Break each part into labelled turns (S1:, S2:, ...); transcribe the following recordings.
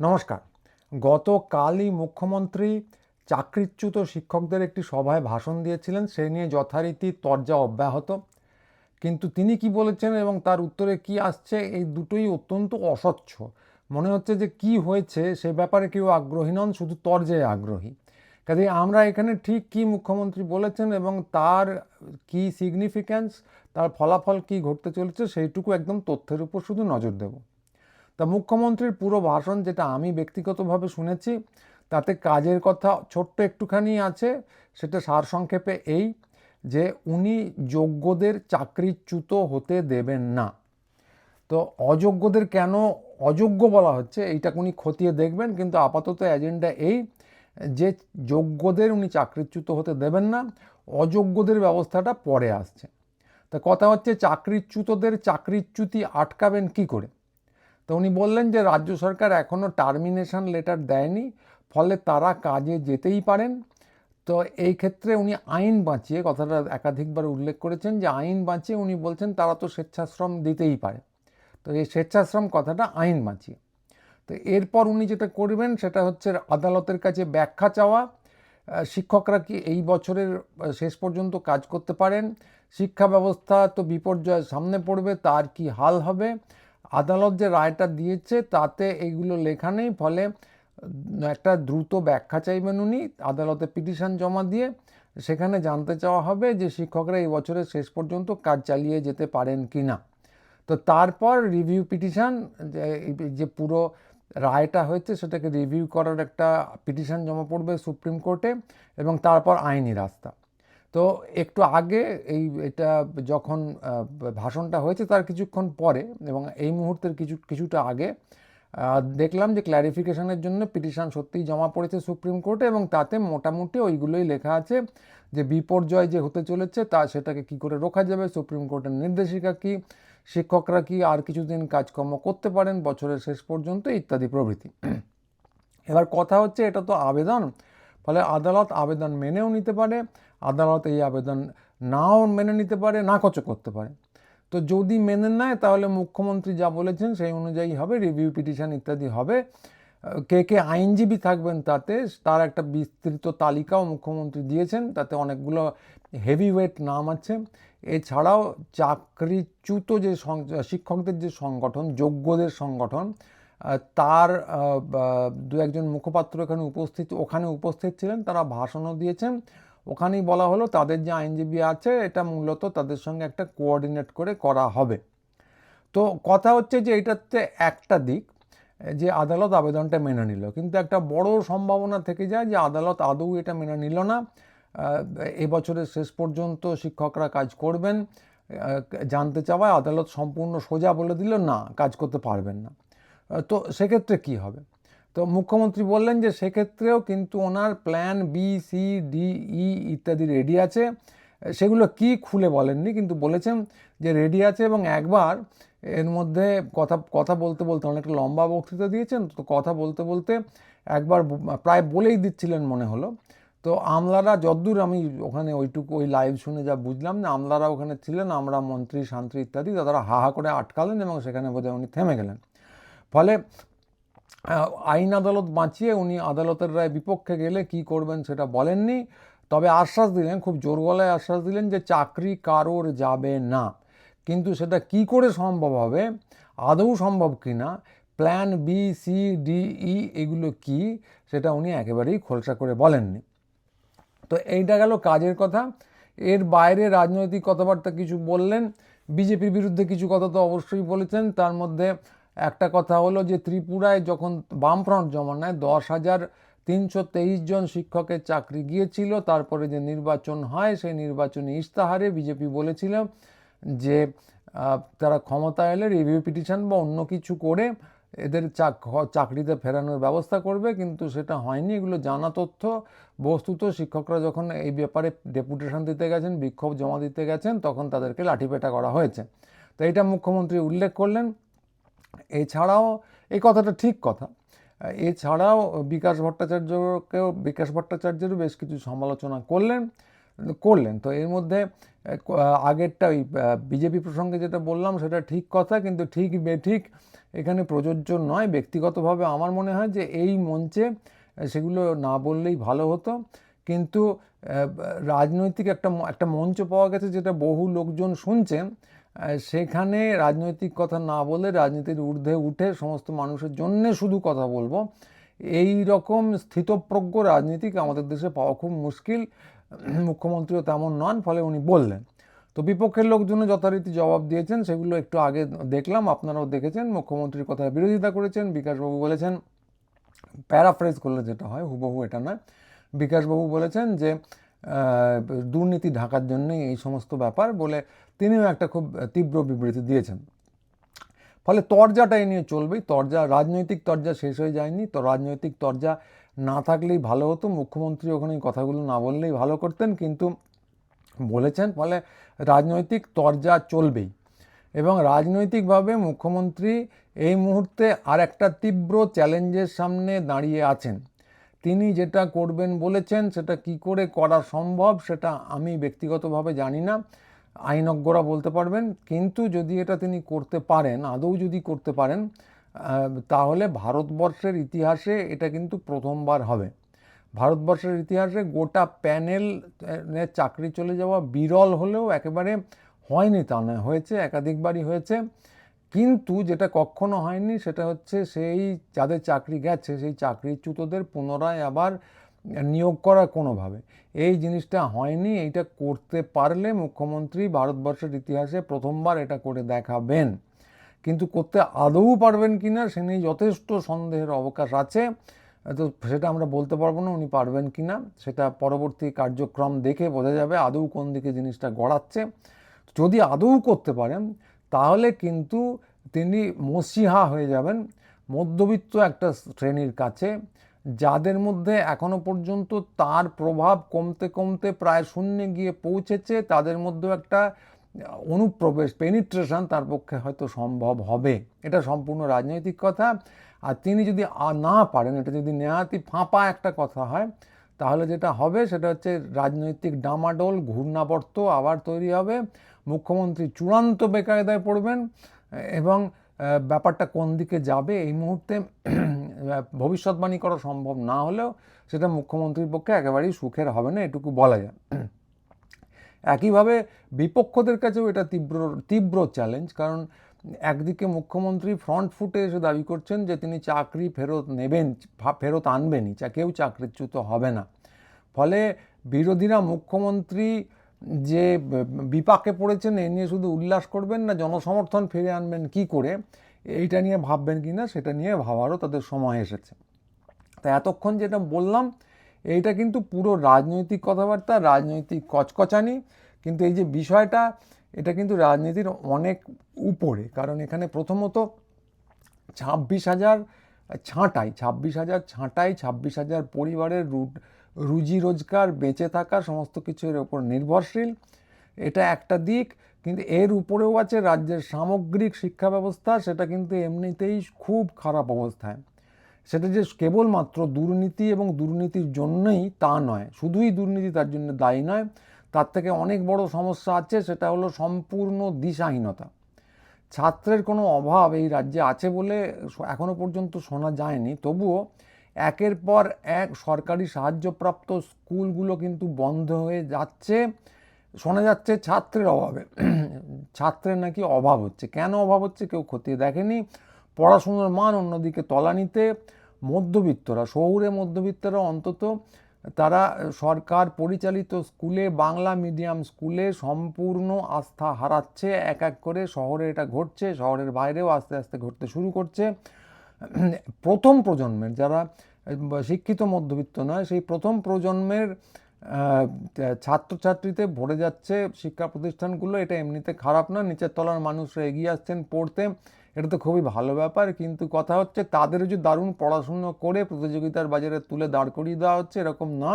S1: নমস্কার। গতকালই মুখ্যমন্ত্রী চাকরিচ্যুত শিক্ষকদের একটি সভায় ভাষণ দিয়েছিলেন সে নিয়ে যথারীতি তর্জা অব্যাহত। কিন্তু তিনি কি বলেছেন এবং তার উত্তরে কি আসছে, এই দুটোই অত্যন্ত অস্বচ্ছ। মনে হচ্ছে যে কি হয়েছে, সে ব্যাপারে কেউ আগ্রহী নন, শুধু তর্জে আগ্রহী। কাজে আমরা এখানে ঠিক কি মুখ্যমন্ত্রী বলেছেন এবং তার কি সিগনিফিক্যান্স তার ফলাফল কি ঘটতে চলেছে, সেইটুকু একদম তথ্যের উপর শুধু নজর দেব। তা মুখ্যমন্ত্রীর পুরো ভাষণ যেটা আমি ব্যক্তিগতভাবে শুনেছি, তাতে কাজের কথা ছোট্ট একটুখানি আছে, সেটা সারসংক্ষেপে এই যে উনি যোগ্যদের চাকরিচ্যুত হতে দেবেন না। তো অযোগ্যদের কেন অযোগ্য বলা হচ্ছে, এইটা উনি খতিয়ে দেখবেন, কিন্তু আপাতত এজেন্ডা এই যে যোগ্যদের উনি চাকরিচ্যুত হতে দেবেন না, অযোগ্যদের ব্যবস্থাটা পরে আসছে। তা কথা হচ্ছে, চাকরিচ্যুতদের চাকরিচ্যুতি আটকাবেন কি করে? তো উনি বললেন যে, রাজ্য সরকার এখনও টার্মিনেশন লেটার দেয়নি, ফলে তারা কাজে যেতেই পারেন। তো এই ক্ষেত্রে উনি আইন বাঁচিয়ে, কথাটা একাধিকবার উল্লেখ করেছেন যে, আইন বাঁচিয়ে উনি বলছেন তারা তো স্বেচ্ছাশ্রম দিতেই পারে। তো এই স্বেচ্ছাশ্রম কথাটা আইন বাঁচিয়ে। তো এরপর উনি যেটা করবেন, সেটা হচ্ছে আদালতের কাছে ব্যাখ্যা চাওয়া। শিক্ষকরা কি এই বছরের শেষ পর্যন্ত কাজ করতে পারেন? শিক্ষা ব্যবস্থা তো বিপর্যয়ের সামনে পড়বে, তার কি হাল হবে? আদালত যে রায়টা দিয়েছে তাতে এইগুলো লেখা নেই, ফলে একটা দ্রুত ব্যাখ্যা চাইবেন উনি। আদালতে পিটিশন জমা দিয়ে সেখানে জানতে চাওয়া হবে যে শিক্ষকরা এই বছরের শেষ পর্যন্ত কাজ চালিয়ে যেতে পারেন কি না। তো তারপর রিভিউ পিটিশন যে পুরো রায়টা হয়েছে সেটাকে রিভিউ করার একটা পিটিশন জমা পড়বে সুপ্রিম কোর্টে এবং তারপর আইনি রাস্তা। তো একটু আগে এই এটা যখন ভাষণটা হয়েছে তার কিছুক্ষণ পরে এবং এই মুহূর্তের কিছু, কিছুটা আগে দেখলাম যে ক্ল্যারিফিকেশনের জন্য পিটিশন সত্যিই জমা পড়েছে সুপ্রিম কোর্টে এবং তাতে মোটামুটি ওইগুলোই লেখা আছে যে বিপর্যয় যে হতে চলেছে তা সেটাকে কি করে রোখা যাবে, সুপ্রিম কোর্টের নির্দেশিকা কি, শিক্ষকরা কি আর কিছুদিন কাজকর্ম করতে পারেন বছরের শেষ পর্যন্ত ইত্যাদি প্রভৃতি। এবার কথা হচ্ছে এটা তো আবেদন, ফলে আদালত আবেদন মেনেও নিতে পারে আদালত এই আবেদন নাও মেনে নিতে পারে নাকচও করতে পারে। তো যদি মেনে নেয়, তাহলে মুখ্যমন্ত্রী যা বলেছেন সেই অনুযায়ী হবে, রিভিউ পিটিশন ইত্যাদি হবে। কে কে আইনজীবী থাকবেন তাতে, তার একটা বিস্তৃত তালিকাও মুখ্যমন্ত্রী দিয়েছেন, তাতে অনেকগুলো হেভি ওয়েট নাম আছে। এছাড়াও চাকরিচ্যুত যে শিক্ষকদের যে সংগঠন, যোগ্যদের সংগঠন তার দু একজন মুখপাত্র এখানে উপস্থিত, ওখানে উপস্থিত ছিলেন, তারা ভাষণও দিয়েছেন। ওখানেই বলা হলো তাদের যে আইনজীবী আছে, এটা মূলত তাদের সঙ্গে একটা কোঅর্ডিনেট করে করা হবে। তো কথা হচ্ছে যে এটাতে একটা দিক, যে আদালত আবেদনটা মেনে নিল। কিন্তু একটা বড় সম্ভাবনা থেকে যায় যে আদালত আদৌ এটা মেনে নিল না। এবছরের শেষ পর্যন্ত শিক্ষকরা কাজ করবেন জানতে চাওয়ায় আদালত সম্পূর্ণ সোজা বলে দিল, না, কাজ করতে পারবেন না। তো সেক্ষেত্রে কি হবে? তো মুখ্যমন্ত্রী বললেন যে সেক্ষেত্রেও কিন্তু ওনার plan B C D E ইত্যাদি রেডি আছে। সেগুলো কি খুলে বলেননি, কিন্তু বলেছেন যে রেডি আছে এবং একবার এর মধ্যে কথা কথা বলতে বলতে অনেকটা লম্বা বক্তৃতা দিয়েছেন, তো কথা বলতে বলতে একবার প্রায় বলেই দিচ্ছিলেন মনে হলো। তো আমলারা যদ্দূর আমি ওখানে ওইটুকু ওই লাইভ শুনে যা বুঝলাম না আমলারা ওখানে ছিলেন, আমরা মন্ত্রী, শান্ত্রী ইত্যাদি, তারা হা হা করে আটকালেন এবং সেখানে বোধহয় উনি থেমে গেলেন। ফলে আইন আদালত বাঁচিয়ে উনি আদালতের রায় বিপক্ষে গেলে কি করবেন সেটা বলেননি, তবে আশ্বাস দিলেন, খুব জোর গলায় আশ্বাস দিলেন যে চাকরি কারোর যাবে না। কিন্তু সেটা কি করে সম্ভব হবে, আদৌ সম্ভব কি না plan B C D E এগুলো কি, সেটা উনি একেবারেই খোলসা করে বলেননি। তো এইটা গেল কাজের কথা। এর বাইরে রাজনৈতিক কথাবার্তা কিছু বললেন, বিজেপির বিরুদ্ধে কিছু কথা তো অবশ্যই বলেছেন, তার মধ্যে একটা কথা হলো যে ত্রিপুরায় যখন বামফ্রন্ট জমা নেয় দশ হাজার তিনশো তেইশ জন শিক্ষকের চাকরি গিয়েছিল, তারপরে যে নির্বাচন হয় সেই নির্বাচনী ইস্তাহারে বিজেপি বলেছিল যে তারা ক্ষমতা এলে রিভিউ পিটিশন বা অন্য কিছু করে এদের চাকরিতে ফেরানোর ব্যবস্থা করবে, কিন্তু সেটা হয়নি। এগুলো জানা তথ্য। বস্তুত শিক্ষকরা যখন এই ব্যাপারে ডেপুটেশন দিতে গেছেন, বিক্ষোভ জমা দিতে গেছেন, তখন তাদেরকে লাঠিপেটা করা হয়েছে। তো এটা মুখ্যমন্ত্রী উল্লেখ করলেন। এছাড়াও এই কথাটা ঠিক কথা। এছাড়াও বিকাশ ভট্টাচার্যকেও বিকাশ ভট্টাচার্যেরও বেশ কিছু সমালোচনা করলেন করলেন। তো এর মধ্যে, আগেরটা ওই বিজেপি প্রসঙ্গে যেটা বললাম সেটা ঠিক কথা কিন্তু ঠিক বেঠিক এখানে প্রযোজ্য নয়। ব্যক্তিগতভাবে আমার মনে হয় যে এই মঞ্চে সেগুলো না বললেই ভালো হতো। কিন্তু রাজনৈতিক একটা একটা মঞ্চ পাওয়া গেছে যেটা বহু লোকজন শুনছেন। সেখানে রাজনৈতিক কথা না বলে রাজনীতির ঊর্ধ্বে উঠে সমস্ত মানুষের জন্যে শুধু কথা বলব। এই রকম স্থিতপ্রজ্ঞ রাজনীতিক আমাদের দেশে পাওয়া খুব মুশকিল। মুখ্যমন্ত্রীও তেমন নন, ফলে উনি বললেন। তো বিপক্ষের লোকজনও যথারীতি জবাব দিয়েছেন, সেগুলো একটু আগে দেখলাম, আপনারাও দেখেছেন, মুখ্যমন্ত্রীর কথা বিরোধিতা করেছেন, বিকাশবাবু বলেছেন, প্যারাফ্রেজ করলে যেটা হয়, হুবহু এটা নয়। বিকাশবাবু বলেছেন যে দুর্নীতি ঢাকার জন্যই এই সমস্ত ব্যাপার বলে তিনিও একটা খুব তীব্র বিবৃতি দিয়েছেন। ফলে তরজাটা এ নিয়ে চলবেই। তরজা, রাজনৈতিক তরজা শেষ হয়ে যায়নি। তো রাজনৈতিক তরজা না থাকলেই ভালো হতো। মুখ্যমন্ত্রী ওখানে কথাগুলো না বললেই ভালো করতেন, কিন্তু বলেছেন, ফলে রাজনৈতিক তরজা চলবেই। এবং রাজনৈতিকভাবে মুখ্যমন্ত্রী এই মুহূর্তে আর একটা তীব্র চ্যালেঞ্জের সামনে দাঁড়িয়ে আছেন। তিনি যেটা করবেন বলেছেন, সেটা কি করে করা সম্ভব, সেটা আমি ব্যক্তিগতভাবে জানি না। আইনজ্ঞরা বলতে পারবেন, কিন্তু যদি এটা তিনি করতে পারেন, আদৌ যদি করতে পারেন তাহলে ভারতবর্ষের ইতিহাসে এটা কিন্তু প্রথমবার হবে। ভারতবর্ষের ইতিহাসে গোটা প্যানেল চাকরি চলে যাওয়া বিরল হলেও একেবারে হয়নি তা নয়, হয়েছে, একাধিকবারই হয়েছে। কিন্তু যেটা কখনো হয়নি, সেটা হচ্ছে সেই যাদের চাকরি গেছে, সেই চাকরিচ্যুতদের পুনরায় আবার নিয়োগ করা কোনোভাবে। এই জিনিসটা হয়নি, এইটা করতে পারলে মুখ্যমন্ত্রী ভারতবর্ষের ইতিহাসে প্রথমবার এটা করে দেখাবেন। কিন্তু করতে আদৌ পারবেন কি না সে নিয়ে যথেষ্ট সন্দেহের অবকাশ আছে। তো সেটা আমরা বলতে পারব না উনি পারবেন কি না সেটা পরবর্তী কার্যক্রম দেখে বোঝা যাবে আদৌ কোন দিকে জিনিসটা গড়াচ্ছে। যদি আদৌ করতে পারেন, তাহলে কিন্তু তিনি মসিহা হয়ে যাবেন। মধ্যবিত্ত একটা শ্রেণির কাছে যাদের মধ্যে এখনও পর্যন্ত তার প্রভাব কমতে কমতে প্রায় শূন্যে গিয়ে পৌঁছেছে, তাদের মধ্যেও একটা অনুপ্রবেশ পেনিট্রেশন তার পক্ষে হয়তো সম্ভব হবে। এটা সম্পূর্ণ রাজনৈতিক কথা। আর তিনি যদি না পারেন, এটা যদি নেহাতি ফাঁপা একটা কথা হয়, তাহলে যেটা হবে সেটা হচ্ছে রাজনৈতিক ডামাডোল, ঘূর্ণাবর্ত আবার তৈরি হবে। মুখ্যমন্ত্রী চূড়ান্ত বেকায়দায় পড়বেন এবং ব্যাপারটা কোন দিকে যাবে এই মুহূর্তে ভবিষ্যৎবাণী করা সম্ভব না হলেও সেটা মুখ্যমন্ত্রীর পক্ষে একেবারেই সুখের হবে না, এটুকু বলা যায়। একইভাবে বিপক্ষদের কাছেও এটা তীব্র তীব্র চ্যালেঞ্জ কারণ একদিকে মুখ্যমন্ত্রী ফ্রন্ট ফুটে এসে দাবি করছেন যে তিনি চাকরি ফেরত নেবেন ফেরত আনবেনই কেউ চাকরিচ্যুত হবে না। ফলে বিরোধীরা মুখ্যমন্ত্রী যে বিপাকে পড়েছেন, এ নিয়ে শুধু উল্লাস করবেন না, জনসমর্থন ফিরে আনবেন কি করে? এইটা নিয়ে ভাববেন কি না, সেটা নিয়ে ভাবারও তাদের সময় এসেছে। তা এতক্ষণ যেটা বললাম, এইটা কিন্তু পুরো রাজনৈতিক কথাবার্তা, রাজনৈতিক কচকচানি, কিন্তু এই যে বিষয়টা, এটা কিন্তু রাজনীতির অনেক উপরে। কারণ এখানে প্রথমত ছাব্বিশ হাজার ছাঁটাই, ছাব্বিশ হাজার ছাঁটাই, ছাব্বিশ হাজার পরিবারের রুজি রোজগার, বেঁচে থাকা, সমস্ত কিছুর ওপর নির্ভরশীল। এটা একটা দিক। কিন্তু এর উপরেও আছে রাজ্যের সামগ্রিক শিক্ষা ব্যবস্থা সেটা কিন্তু এমনিতেই খুব খারাপ অবস্থায়। সেটা যে কেবলমাত্র দুর্নীতি এবং দুর্নীতির জন্যই তা নয়, শুধুই দুর্নীতি তার জন্য দায়ী নয়, তার থেকে অনেক বড় সমস্যা আছে, সেটা হলো সম্পূর্ণ দিশাহীনতা। ছাত্রের কোনো অভাব এই রাজ্যে আছে বলে এখনও পর্যন্ত শোনা যায়নি, তবুও একের পর এক সরকারি সাহায্যপ্রাপ্ত স্কুলগুলো কিন্তু বন্ধ হয়ে যাচ্ছে। শোনা যাচ্ছে ছাত্রের অভাবে। ছাত্রের নাকি অভাব হচ্ছে। কেন অভাব হচ্ছে? কেউ খতিয়ে দেখেনি। পড়াশুনোর মান অন্যদিকে তলানিতে। মধ্যবিত্তরা, শহুরে মধ্যবিত্তরা অন্তত, তারা সরকার পরিচালিত স্কুলে, বাংলা মিডিয়াম স্কুলে সম্পূর্ণ আস্থা হারাচ্ছে। এক এক করে শহরে এটা ঘটছে, শহরের বাইরেও আস্তে আস্তে ঘটতে শুরু করছে। প্রথম প্রজন্মের যারা শিক্ষিত মধ্যবিত্ত নয়, সেই প্রথম প্রজন্মের ছাত্রছাত্রীতে ভরে যাচ্ছে শিক্ষা প্রতিষ্ঠানগুলো। এটা এমনিতে খারাপ না, নিচের তলার মানুষরা এগিয়ে আসছেন পড়তে। এটা তো খুবই ভালো ব্যাপার, কিন্তু কথা হচ্ছে তাদেরও যে দারুণ পড়াশুনো করে প্রতিযোগিতার বাজারে তুলে দাঁড় করিয়ে দেওয়া হচ্ছে এরকম না।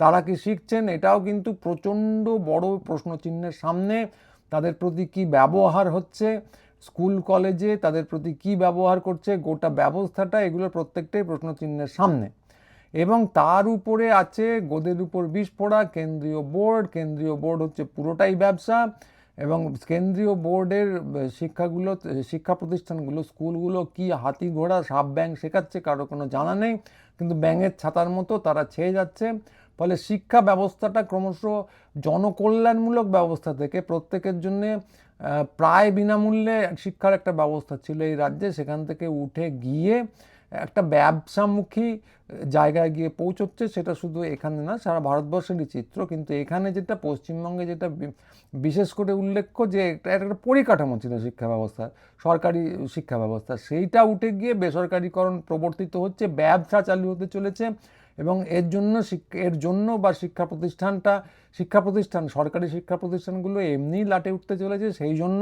S1: তারা কি শিখছেন? এটাও কিন্তু প্রচণ্ড বড় প্রশ্নচিহ্নের সামনে। তাদের প্রতি কি ব্যবহার হচ্ছে? স্কুল, কলেজে তাদের প্রতি কি ব্যবহার করছে? গোটা ব্যবস্থাটা এগুলো প্রত্যেকটাই প্রশ্নচিহ্নের সামনে। এবং তার উপরে আছে গোদের উপর বিষ পড়া, কেন্দ্রীয় বোর্ড। কেন্দ্রীয় বোর্ড হচ্ছে পুরোটাই ব্যবসা এবং কেন্দ্রীয় বোর্ডের শিক্ষাগুলো, শিক্ষা প্রতিষ্ঠানগুলো, স্কুলগুলো কি হাতি ঘোড়া, সাপ ব্যাং শেখাচ্ছে কারও কোনো জানা নেই। কিন্তু ব্যাঙের ছাতার মতো তারা ছেয়ে যাচ্ছে। ফলে শিক্ষা ব্যবস্থাটা ক্রমশ জনকল্যাণমূলক ব্যবস্থা থেকে প্রত্যেকের জন্যে প্রায় বিনামূল্যে শিক্ষার একটা ব্যবস্থা ছিল এই রাজ্যে। সেখান থেকে উঠে গিয়ে একটা ব্যবসামুখী জায়গায় গিয়ে পৌঁছচ্ছে, সেটা শুধু এখানে না, সারা ভারতবর্ষেরই চিত্র। কিন্তু এখানে যেটা পশ্চিমবঙ্গে যেটা বিশেষ করে উল্লেখ্য যে একটা একটা পরিকাঠামো ছিল শিক্ষা ব্যবস্থা, সরকারি শিক্ষা ব্যবস্থা। সেইটা উঠে গিয়ে বেসরকারিকরণ প্রবর্তিত হচ্ছে, ব্যবসা চালু হতে চলেছে এবং এর জন্য এর জন্য বা শিক্ষা প্রতিষ্ঠানটা, শিক্ষা প্রতিষ্ঠান, সরকারি শিক্ষা প্রতিষ্ঠানগুলো এমনিই লাটে উঠতে চলেছে। সেই জন্য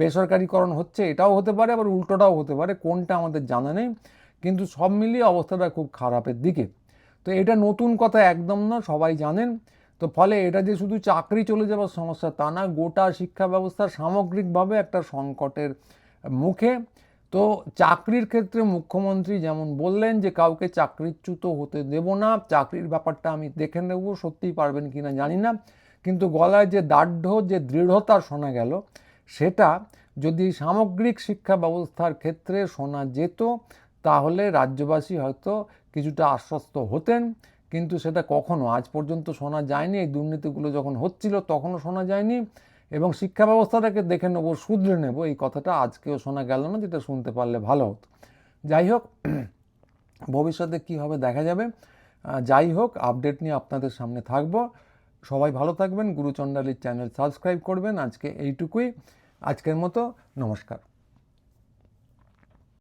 S1: বেসরকারিকরণ হচ্ছে, এটাও হতে পারে, আবার উল্টোটাও হতে পারে, কোনটা আমাদের জানা নেই, কিন্তু সব মিলিয়ে অবস্থাটা খুব খারাপের দিকে। তো এটা নতুন কথা একদম না, সবাই জানেন। তো ফলে এটা যে শুধু চাকরি চলে যাওয়ার সমস্যা, তা না, গোটা শিক্ষা ব্যবস্থা সামগ্রিকভাবে একটা সংকটের মুখে। তো চাকরির ক্ষেত্রে মুখ্যমন্ত্রী যেমন বললেন যে, কাউকে চাকরিচ্যুত হতে দেব না, চাকরির ব্যাপারটা আমি দেখে নেব, সত্যিই পারবেন কি না জানি না। কিন্তু গলায় যে দার্ঢ্য যে দৃঢ়তা শোনা গেল সেটা যদি সামগ্রিক শিক্ষা ব্যবস্থার ক্ষেত্রে শোনা যেত, তাহলে রাজ্যবাসী হয়তো কিছুটা আশ্বস্ত হতেন। কিন্তু সেটা কখনো, আজ পর্যন্ত শোনা যায়নি। এই দুর্নীতিগুলো যখন হচ্ছিল, তখনও শোনা যায়নি। এবং শিক্ষা ব্যবস্থাটাকে দেখে নেব, শুধরে নেব, এই কথাটা আজকেও শোনা গেল না, যেটা শুনতে পারলে ভালো হতো। যাই হোক, ভবিষ্যতে কী হবে দেখা যাবে? যাই হোক, আপডেট নিয়ে আপনাদের সামনে থাকব। সবাই ভালো থাকবেন গুরুচণ্ডালির চ্যানেল সাবস্ক্রাইব করবেন। আজকে এইটুকুই। আজকের মতো নমস্কার।